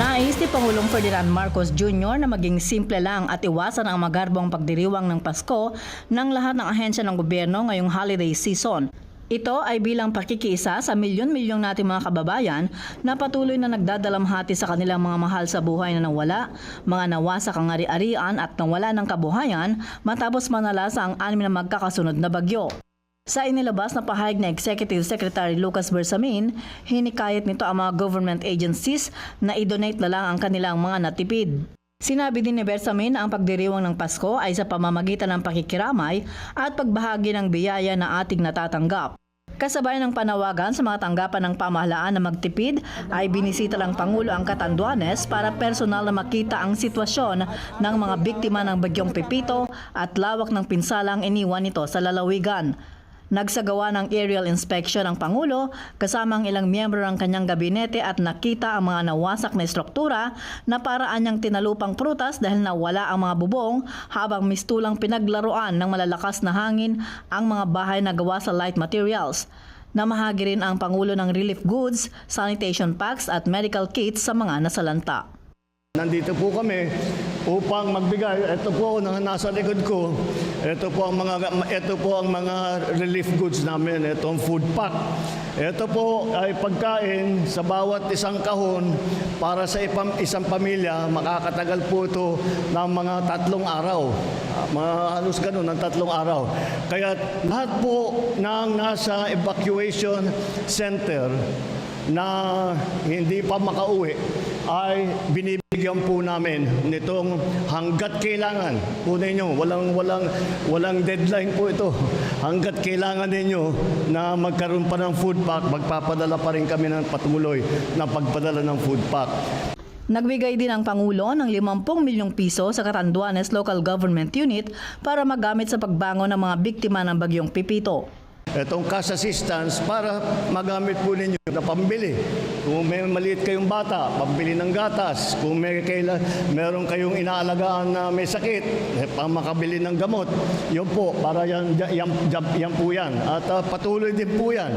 Nais ni Pangulong Ferdinand Marcos Jr. na maging simple lang at iwasan ang magarbong pagdiriwang ng Pasko ng lahat ng ahensya ng gobyerno ngayong holiday season. Ito ay bilang pakikiisa sa milyon-milyong nating mga kababayan na patuloy na nagdadalamhati sa kanilang mga mahal sa buhay na nawala, mga nawasak ang ari-arian at nawala ng kabuhayan matapos manalasa ang anim na magkakasunod na bagyo. Sa inilabas na pahayag na Executive Secretary Lucas Bersamin, hinikayat nito ang mga government agencies na i-donate na lang ang kanilang mga natipid. Sinabi din ni Bersamin na ang pagdiriwang ng Pasko ay sa pamamagitan ng pakikiramay at pagbahagi ng biyaya na ating natatanggap. Kasabay ng panawagan sa mga tanggapan ng pamahalaan na magtipid ay binisita lang Pangulo ang Catanduanes para personal na makita ang sitwasyon ng mga biktima ng bagyong Pepito at lawak ng pinsalang iniwan nito sa lalawigan. Nagsagawa ng aerial inspection ang Pangulo kasama ang ilang miyembro ng kanyang gabinete at nakita ang mga nawasak na struktura na paraan niyang tinalupang prutas dahil nawala ang mga bubong habang mistulang pinaglaruan ng malalakas na hangin ang mga bahay na gawa sa light materials. Namahagi rin ang Pangulo ng relief goods, sanitation packs at medical kits sa mga nasalanta. Nandito po kami upang magbigay. Ito po na nasa likod ko. Ito po ang mga ito po ang mga relief goods namin. Ito ang food pack. Ito po ay pagkain sa bawat isang kahon para sa ipam, isang pamilya. Makakatagal po ito ng mga tatlong araw. Ah, Mga halos ganun, ng tatlong araw. Kaya lahat po ng nasa evacuation center na hindi pa makauwi ay binibigyan po namin nitong hanggat kailangan po ninyo. Walang, walang, walang deadline po ito. Hanggat kailangan ninyo na magkaroon pa ng food pack, magpapadala pa rin kami ng patuloy na pagpadala ng food pack. Nagbigay din ang Pangulo ng 50 milyong piso sa Catanduanes Local Government Unit para magamit sa pagbangon ng mga biktima ng bagyong Pipito. Itong cash assistance para magamit po ninyo na pambili. Kung may maliit kayong bata, pambili ng gatas. Kung may kaila, meron kayong inaalagaan na may sakit, eh, pang makabili ng gamot. Yun po, para yan, yan, yan, yan po yan. At ah, patuloy din po yan.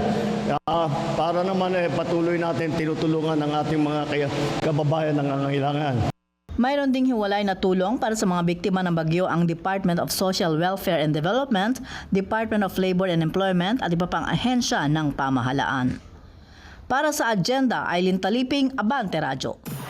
Ah, para naman eh, patuloy natin tinutulungan ng ating mga kaya, kababayan na nangangailangan. Mayroon ding hiwalay na tulong para sa mga biktima ng bagyo ang Department of Social Welfare and Development, Department of Labor and Employment at iba pang ahensya ng pamahalaan. Para sa agenda, Aileen Taliping, Abante Radyo.